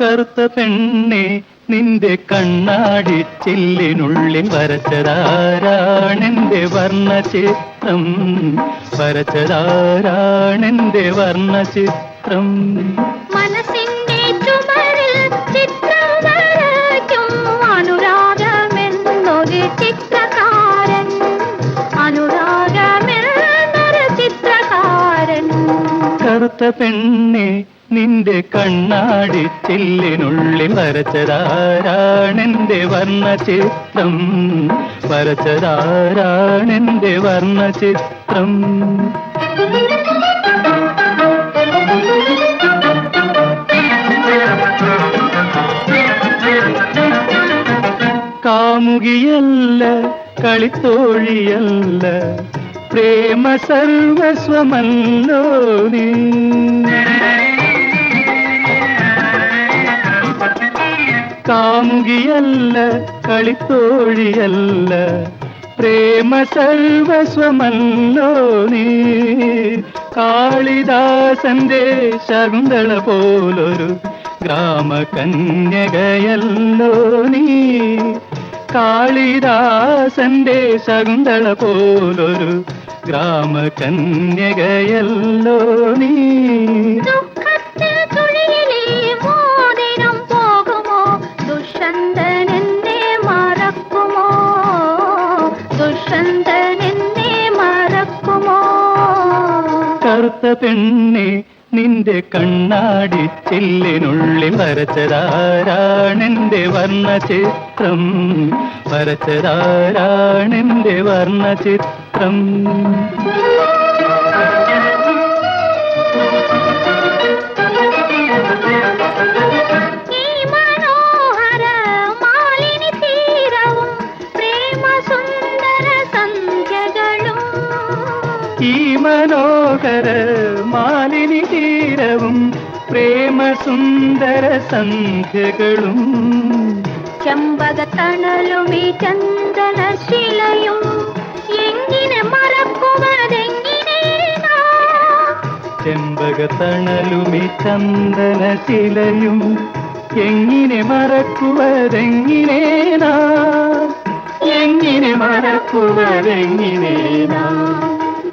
കറുത്ത പെണ്ണെ നിന്റെ കണ്ണാടി ചില്ലിനുള്ളിൽ വരച്ചതാരാണെന്റെ വർണചിത്രം വരച്ചതാരാണെന്റെ വർണചിത്രം മനസ്സിന്റെ ചുമരിൽ ചിത്രം വരയ്ക്കും. അനുരാഗമെന്നൊരു ചിത്രകാരൻ. അനുരാഗമെന്നൊരു ചിത്രകാരൻ. കറുത്ത പെണ്ണെ നിന്റെ കണ്ണാടി ചില്ലിനുള്ളിൽ വരച്ചതാരാണെന്റെ വർണചിത്രം? വരച്ചതാരാണെന്റെ വർണചിത്രം? കാമുകിയല്ല കളിത്തോഴിയല്ല പ്രേമ സർവസ്വമല്ലോ നീ. കാമുകിയല്ല കളിത്തോഴിയല്ല പ്രേമ സർവസ്വമല്ലോ നീ. കാളിദാസന്റെ ശകുന്തള പോലൊരു ഗ്രാമകന്യകയല്ലോ നീ. കാളിദാസന്റെ ശകുന്തള പോലൊരു ഗ്രാമകന്യകയല്ലോ നീ. പെണ്ണേ കറുത്ത നിന്റെ കണ്ണാടി ചില്ലിനുള്ളിൽ വരച്ചതാരാണെന്റെ വർണചിത്രം? വരച്ചതാരാണെന്റെ വർണചിത്രം? ഈ മനോഹര തീരവും പ്രേമ സുന്ദര ചമ്പക തണലുമേ ഈ ചന്ദനശിലയും എങ്ങനെ മറക്കുവതെങ്ങനെ തണലുമേ ചന്ദന ശിലയും എങ്ങനെ മറക്കുവതെങ്ങനെ എങ്ങനെ മറക്കുവതെങ്ങനെ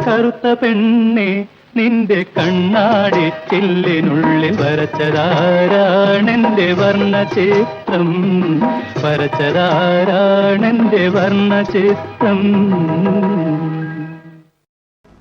കറുത്ത പെണ്ണെ നിന്റെ കണ്ണാടി ചില്ലിനുള്ളിൽ വരച്ചതാരാണെന്റെ വർണചിത്രം? വരച്ചതാരാണെന്റെ വർണചിത്രം?